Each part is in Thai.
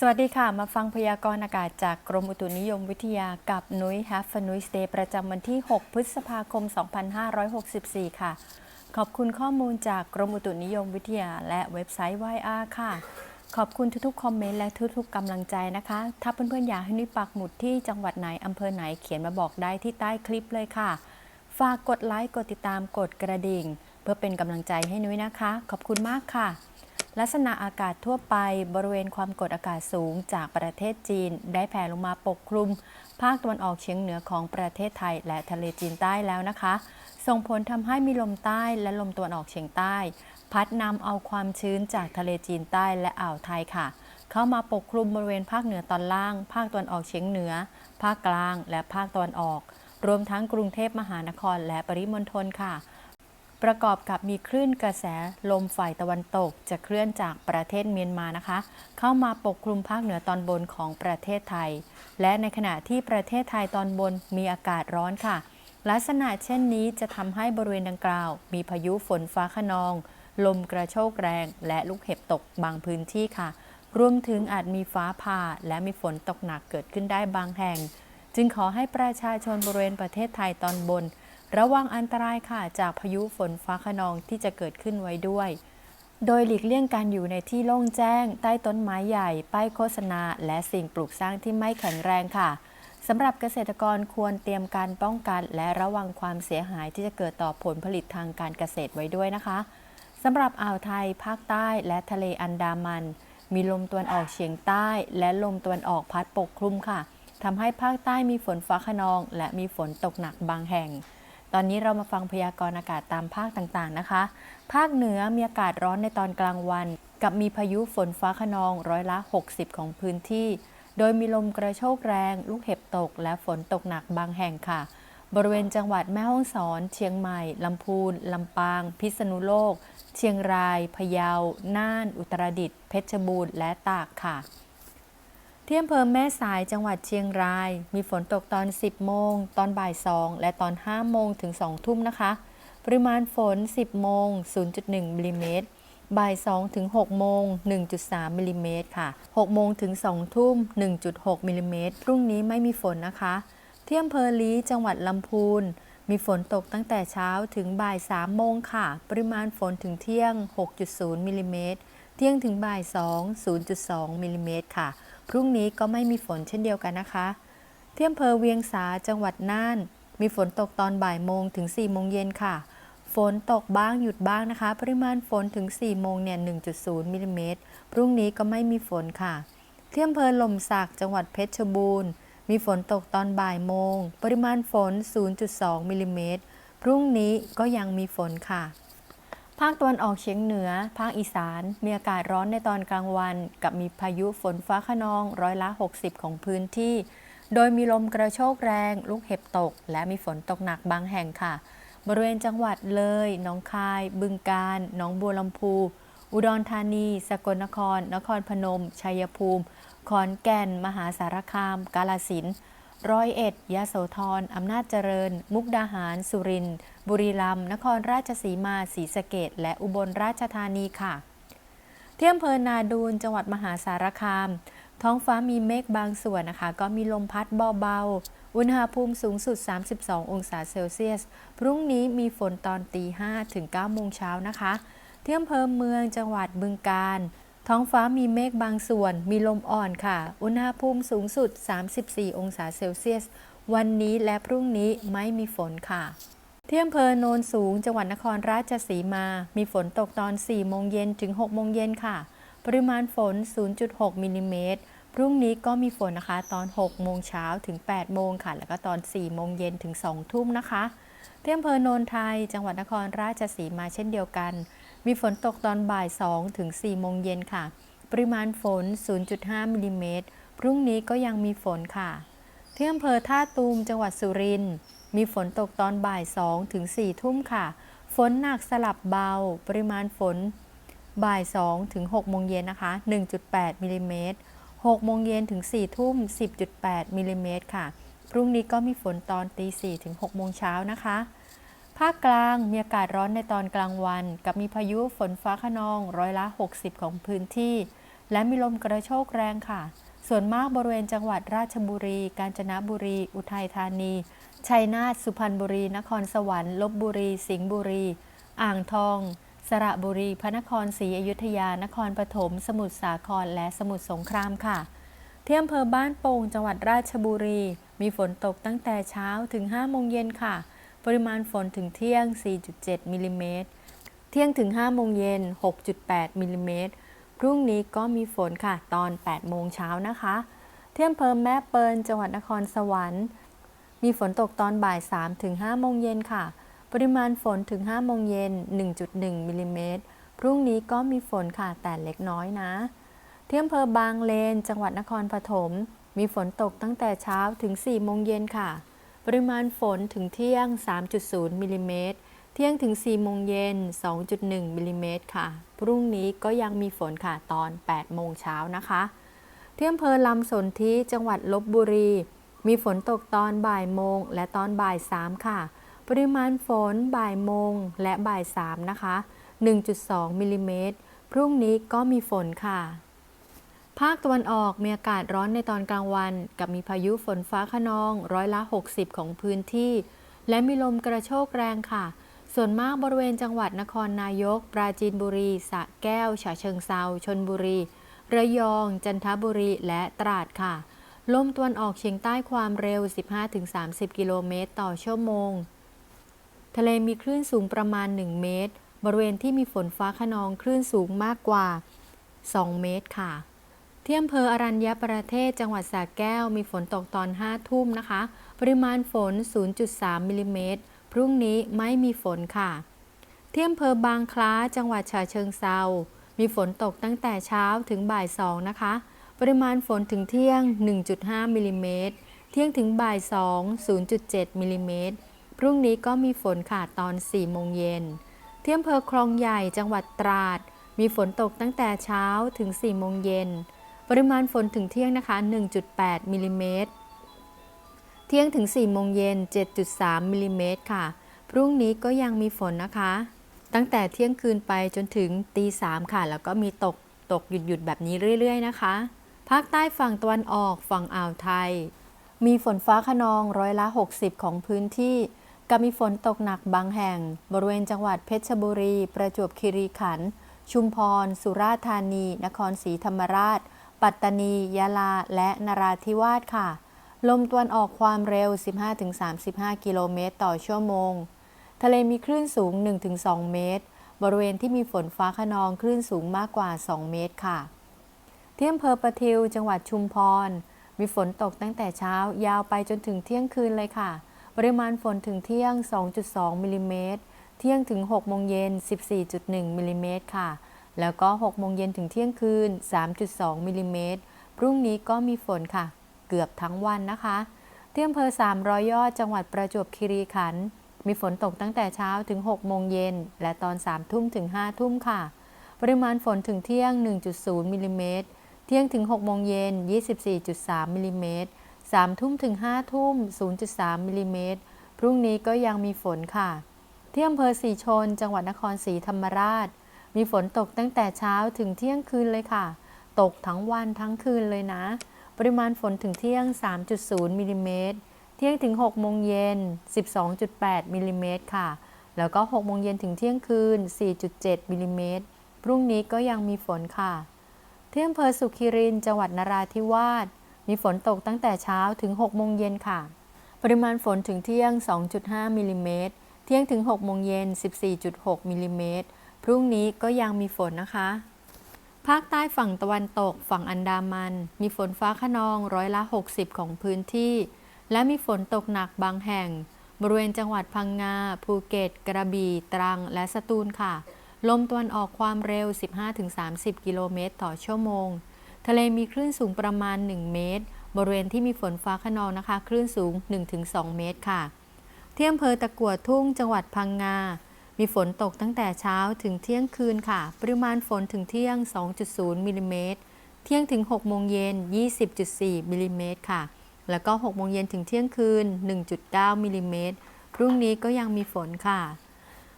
สวัสดีค่ะ มาฟังพยากรณ์อากาศจากกรมอุตุนิยมวิทยากับนุ้ย Have a Nuis Day ประจำวันที่ 6 พฤษภาคม 2564 ค่ะ ขอบคุณข้อมูลจากกรมอุตุนิยมวิทยา และเว็บไซต์ YR ค่ะ ขอบคุณทุกๆ คอมเมนต์และทุกๆกำลังใจนะคะ ถ้าเพื่อนๆอยากให้นุ้ยปักหมุดที่จังหวัดไหนอำเภอไหนเขียนมาบอกได้ที่ใต้คลิปเลยค่ะ ฝากกดไลค์กดติดตามกดกระดิ่ง เพื่อเป็นกำลังใจให้นุ้ยนะคะ ขอบคุณมากค่ะ ลักษณะอากาศทั่วไปบริเวณความกดอากาศสูงจากประเทศจีน ได้แผ่ลงมาปกคลุม ภาคตะวันออกเฉียงเหนือของประเทศไทย และทะเลจีนใต้แล้วนะคะ ส่งผลทำให้มีลมใต้และลมตะวันออกเฉียงใต้ พัดนำเอาความชื้นจากทะเลจีนใต้และอ่าวไทยค่ะ เข้ามาปกคลุมบริเวณภาคเหนือตอนล่าง ภาคตะวันออกเฉียงเหนือ ภาคกลาง และภาคตะวันออก รวมทั้งกรุงเทพมหานครและปริมณฑลค่ะ ประกอบกับมีคลื่นกระแสลมฝ่ายตะวันตก จะเคลื่อนจากประเทศเมียนมานะคะ เข้ามาปกคลุมภาคเหนือตอนบนของประเทศไทย และในขณะที่ประเทศไทยตอนบนมีอากาศร้อนค่ะ ลักษณะเช่นนี้จะทำให้บริเวณดังกล่าว มีพายุฝนฟ้าขนอง ลมกระโชกแรง และลูกเห็บตกบางพื้นที่ค่ะรวมถึงอาจมีฟ้าผ่าและมีฝนตกหนักเกิดขึ้นได้บางแห่ง จึงขอให้ประชาชนบริเวณประเทศไทยตอนบน ระวังอันตรายค่ะจากพายุฝนฟ้าขนองที่จะเกิดขึ้นไว้ด้วย โดยหลีกเลี่ยงการอยู่ในที่โล่งแจ้ง ใต้ต้นไม้ใหญ่ ป้ายโฆษณา และสิ่งปลูกสร้างที่ไม่แข็งแรงค่ะสำหรับเกษตรกรควรเตรียมการป้องกันและระวังความเสียหายที่จะเกิดต่อผลผลิตทางการเกษตรไว้ด้วยนะคะสำหรับอ่าวไทย ภาคใต้และทะเลอันดามัน มีลมตะวันออกเฉียงใต้ และลมตะวันออกพัดปกคลุมค่ะทำให้ภาคใต้มีฝนฟ้าขนอง และมีฝนตกหนักบางแห่ง ตอนนี้เรามาฟังพยากรณ์อากาศตามภาคต่างๆนะคะ ภาคเหนือมีอากาศร้อนในตอนกลางวัน กับมีพายุฝนฟ้าขนองร้อยละ 60 ของพื้นที่ โดยมีลมกระโชกแรง ลูกเห็บตก และฝนตกหนักบางแห่งค่ะ บริเวณจังหวัดแม่ฮ่องสอน เชียงใหม่ ลำพูน ลำปาง พิษณุโลก เชียงราย พะเยา น่าน อุตรดิตถ์ เพชรบูรณ์ และตากค่ะ ที่อำเภอแม่สายจังหวัดเชียงราย มีฝนตกตอน 10 โมง ตอนบ่าย 2 และตอน 5 โมงถึง 2 ทุ่มนะคะ ปริมาณฝน 10 โมง 0.1มิลลิเมตรบ่าย2ถึง6โมง 1.3มิลลิเมตรค่ะ 6 โมงถึง 2 ทุ่ม 1.6มิลลิเมตรพรุ่งนี้ไม่มีฝนนะคะที่อำเภอลีจังหวัดลำพูน มีฝนตกตั้งแต่เช้าถึงบ่าย3โมงค่ะ ปริมาณฝนถึงเที่ยง 6.0มิลลิเมตรเที่ยงถึงบ่าย 2 0.2มิลลิเมตรค่ะ พรุ่งนี้ก็ไม่มีฝนเช่นเดียวกันนะคะที่อำเภอเวียงสาจังหวัดน่าน มีฝนตกตอนบ่ายโมงถึง4โมงเย็นค่ะ ฝนตกบ้างหยุดบ้างนะคะ ปริมาณฝนถึง4โมงเนี่ย1.0มิลลิเมตร พรุ่งนี้ก็ไม่มีฝนค่ะที่อำเภอหล่มสักจังหวัดเพชรบูรณ์ มีฝนตกตอนบ่ายโมง ปริมาณฝน 0.2มิลลิเมตร พรุ่งนี้ก็ยังมีฝนค่ะ ภาคตะวันออกเฉียงเหนือ ภาคอีสาน มีอากาศร้อนในตอนกลางวัน กับมีพายุฝนฟ้าขนองร้อยละ 60 ของพื้นที่ โดยมีลมกระโชกแรง ลูกเห็บตก และมีฝนตกหนักบางแห่งค่ะ บริเวณจังหวัดเลย หนองคาย บึงกาฬ หนองบัวลำพู อุดรธานี สกลนคร นครพนม ชัยภูมิ ขอนแก่น มหาสารคาม กาลสินธุ์ ร้อยเอ็ดยโสธร อำนาจเจริญ มุกดาหาร สุรินทร์ บุรีรัมย์ นครราชสีมา ศรีสะเกดและอุบลราชธานีค่ะ เที่อำเภอนาดูน จังหวัดมหาสารคาม ท้องฟ้ามีเมฆบางส่วนนะคะ ก็มีลมพัดเบาๆ อุณหภูมิสูงสุด 32 องศาเซลเซียส พรุ่งนี้มีฝนตอนตี5ถึง9โมงเช้านะคะ เที่อำเภอเมืองจังหวัดบึงกาฬ ท้องฟ้ามีเมฆบางส่วน มีลมอ่อนค่ะ อุณหภูมิสูงสุด 34 องศาเซลเซียส วันนี้และพรุ่งนี้ไม่มีฝนค่ะ ที่อำเภอโนนสูง จังหวัดนครราชสีมา มีฝนตกตอน 4 โมงเย็นถึง 6 โมงเย็นค่ะ ปริมาณฝน 0.6 มิลลิเมตร พรุ่งนี้ก็มีฝนนะคะ ตอน 6 โมงเช้าถึง 8 โมงค่ะ แล้วก็ตอน 4 โมงเย็นถึง 2 ทุ่มนะคะที่อำเภอโนนไทย จังหวัดนครราชสีมาเช่นเดียวกัน มีฝนตกตอนบ่าย 2 ถึง 4 โมงเย็นค่ะ ปริมาณฝน 0.5มิลลิเมตร พรุ่งนี้ก็ยังมีฝนค่ะ ที่อำเภอท่าตูมจังหวัดสุรินทร์ มีฝนตกตอนบ่าย 2 ถึง 4 ทุ่มค่ะ ฝนหนักสลับเบา ปริมาณฝนบ่าย 2 ถึง 6 โมงเย็นนะคะ 1.8มิลลิเมตร 6 โมงเย็นถึง 4 ทุ่ม 10.8มิลลิเมตรค่ะ พรุ่งนี้ก็มีฝนตอนตี 4 ถึง 6 โมงเช้านะคะ ภาคกลางมีอากาศร้อนในตอนกลางวัน กับมีพายุฝนฟ้าขนองร้อยละ 60 ของพื้นที่ และมีลมกระโชกแรงค่ะ ส่วนมากบริเวณจังหวัดราชบุรี กาญจนบุรี อุทัยธานี ชัยนาท สุพรรณบุรี นครสวรรค์ ลบบุรี สิงห์บุรี อ่างทอง สระบุรี พระนครศรีอยุธยา นครปฐม สมุทรสาคร และสมุทรสงครามค่ะที่อำเภอบ้านโป่ง จังหวัดราชบุรี มีฝนตกตั้งแต่เช้าถึง5โมงเย็นค่ะ ปริมาณฝนถึงเที่ยง 4.7มิลลิเมตร เที่ยงถึง 5 โมงเย็น 6.8มิลลิเมตร พรุ่งนี้ก็มีฝนค่ะ ตอน 8 โมงเช้านะคะ เที่อำเภอแม่เปิลจังหวัดนครสวรรค์ มีฝนตกตอนบ่าย 3 ถึง 5 โมงเย็นค่ะ ปริมาณฝนถึง 5 โมงเย็น 1.1มิลลิเมตร พรุ่งนี้ก็มีฝนค่ะ แต่เล็กน้อยนะ เที่อำเภอบางเลน จังหวัดนครปฐม มีฝนตกตั้งแต่เช้าถึง 4 โมงเย็นค่ะ ปริมาณฝนถึงเที่ยง 3.0มิลลิเมตร เที่ยงถึง 4 โมงเย็น 2.1มิลลิเมตรค่ะ พรุ่งนี้ก็ยังมีฝนค่ะตอน 8 โมงเช้านะคะที่อำเภอลำสนธิจังหวัดลบบุรี มีฝนตกตอนบ่ายโมงและตอนบ่าย 3 ค่ะ ปริมาณฝนบ่ายโมงและบ่าย 3 นะคะ 1.2มิลลิเมตร พรุ่งนี้ก็มีฝนค่ะ ภาคตะวันออกมีอากาศร้อนในตอนกลางวัน กับมีพายุฝนฟ้าขนองร้อยละ 60 ของพื้นที่ และมีลมกระโชกแรงค่ะ ส่วนมากบริเวณจังหวัดนครนายก ปราจีนบุรี สระแก้ว ฉะเชิงเซาชนบุรี ระยอง จันทบุรี และตราดค่ะ ลมตะวันออกเฉียงใต้ความเร็ว 15-30 กิโลเมตรต่อชั่วโมง ทะเลมีคลื่นสูงประมาณ 1 เมตร บริเวณที่มีฝนฟ้าขนองคลื่นสูงมากกว่า 2 เมตรค่ะ ที่อำเภออรัญญประเทศจังหวัดสระแก้วมีฝนตกตอน 5 ทุ่มนะคะ ปริมาณฝน 0.3มิลลิเมตร พรุ่งนี้ไม่มีฝนค่ะ ที่อำเภอบางคล้าจังหวัดฉะเชิงเซา มีฝนตกตั้งแต่เช้าถึงบ่าย2นะคะ ปริมาณฝนถึงเที่ยง 1.5มิลลิเมตร เที่ยงถึงบ่าย2 0.7มิลลิเมตร พรุ่งนี้ก็มีฝนค่ะตอน 4 โมงเย็น ที่อำเภอคลองใหญ่จังหวัดตราด มีฝนตกตั้งแต่เช้าถึง 4 โมงเย็น ปริมาณฝนถึงเที่ยงนะคะ 1.8มิลลิเมตร เที่ยงถึง4โมงเย็น 7.3มิลลิเมตรค่ะ พรุ่งนี้ก็ยังมีฝนนะคะ ตั้งแต่เที่ยงคืนไปจนถึงตีสามค่ะ แล้วก็มีตก ตกหยุดหยุดแบบนี้เรื่อย ๆ นะคะ ภาคใต้ฝั่งตะวันออกฝั่งอ่าวไทย มีฝนฟ้าขนองร้อยละ 60 ของพื้นที่กับมีฝนตกหนักบางแห่ง บริเวณจังหวัดเพชรบุรี ประจวบคีรีขันธ์ ชุมพร สุราษฎร์ธานี นครศรีธรรมราช ปัตตานี ยะลา และนราธิวาสค่ะ ลมตะวันออกความเร็ว 15-35 กิโลเมตรต่อชั่วโมง ทะเลมีคลื่นสูง 1-2 เมตร บริเวณที่มีฝนฟ้าขนองคลื่นสูงมากกว่า 2 เมตรค่ะที่อำเภอประทิวจังหวัดชุมพร มีฝนตกตั้งแต่เช้ายาวไปจนถึงเที่ยงคืนเลยค่ะ ปริมาณฝนถึงเที่ยง 2.2มิลลิเมตร เที่ยงถึง 6 โมงเย็น 14.1มิลลิเมตรค่ะ แล้วก็ 6 โมงเย็นถึงเที่ยงคืน 3.2 มิลลิเมตร พรุ่งนี้ก็มีฝนค่ะ เกือบทั้งวันนะคะ ที่อำเภอ 300 ยอด จังหวัดประจวบคีรีขันธ์ มีฝนตกตั้งแต่เช้าถึง 6 โมงเย็น และตอน 3 ทุ่มถึง 5 ทุ่มค่ะ ปริมาณฝนถึงเที่ยง 1.0 มิลลิเมตร เที่ยงถึง 6 โมงเย็น 24.3 มิลลิเมตร 3 ทุ่มถึง 5 ทุ่ม 0.3 มิลลิเมตร พรุ่งนี้ก็ยังมีฝนค่ะ ที่อำเภอสีชน จังหวัดนครศรีธรรมราช มีฝนตกตั้งแต่เช้าถึงเที่ยงคืนเลยค่ะ ตกทั้งวันทั้งคืนเลยนะ ปริมาณฝนถึงเที่ยง 3.0มิลลิเมตร เที่ยงถึง6โมงเย็น 12.8มิลลิเมตรค่ะ แล้วก็6โมงเย็นถึงเที่ยงคืน 4.7มิลลิเมตร พรุ่งนี้ก็ยังมีฝนค่ะ เที่อำเภอสุขิรินจังหวัดนราธิวาส มีฝนตกตั้งแต่เช้าถึง6โมงเย็นค่ะ ปริมาณฝนถึงเที่ยง 2.5มิลลิเมตร เที่ยงถึง6โมงเย็น 14.6มิลลิเมตร พรุ่งนี้ก็ยังมีฝนนะคะ ภาคใต้ฝั่งตะวันตกฝั่งอันดามัน มีฝนฟ้าขนองร้อยละ 60 ของพื้นที่ และมีฝนตกหนักบางแห่ง บริเวณจังหวัดพังงา ภูเก็ต กระบี่ ตรัง และสตูลค่ะ ลมตะวันออกความเร็ว 15-30 กิโลเมตรต่อชั่วโมง ทะเลมีคลื่นสูงประมาณ 1 เมตร บริเวณที่มีฝนฟ้าขนองนะคะ คลื่นสูง 1-2 เมตรค่ะ เที่อำเภอตะกัวทุ่งจังหวัดพังงา มีฝนตกตั้งแต่เช้าถึงเที่ยงคืนค่ะ ปริมาณฝนถึงเที่ยง 2.0มิลลิเมตร เที่ยงถึง6โมงเย็น 20.4มิลลิเมตรค่ะ แล้วก็6โมงเย็นถึงเที่ยงคืน 1.9มิลลิเมตร พรุ่งนี้ก็ยังมีฝนค่ะ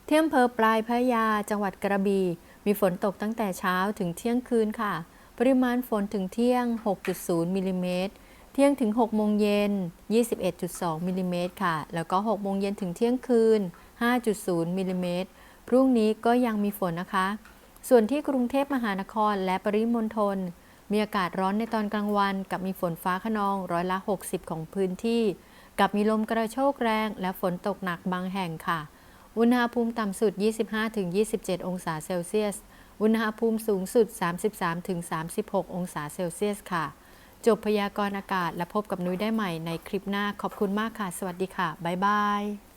เที่อำเภอปลายพระยา จังหวัดกระบี่ มีฝนตกตั้งแต่เช้าถึงเที่ยงคืนค่ะ ปริมาณฝนถึงเที่ยง 6.0มิลลิเมตรเที่ยงถึง6โมงเย็น 21.2มิลลิเมตรค่ะ แล้วก็6โมงเย็นถึงเที่ยงคืน 5.0 มิลลิเมตร พรุ่งนี้ก็ยังมีฝนนะคะ ส่วนที่กรุงเทพมหานครและปริมณฑลมีอากาศร้อนในตอนกลางวัน กับมีฝนฟ้าขนองร้อยละ 60 ของพื้นที่ กับมีลมกระโชกแรงและฝนตกหนักบางแห่งค่ะ อุณหภูมิต่ำสุด 25-27 องศาเซลเซียส อุณหภูมิสูงสุด 33-36 องศาเซลเซียสค่ะ จบพยากรณ์อากาศและพบกับนุ้ยได้ใหม่ในคลิปหน้าขอบคุณมากค่ะ สวัสดีค่ะ บ๊ายบาย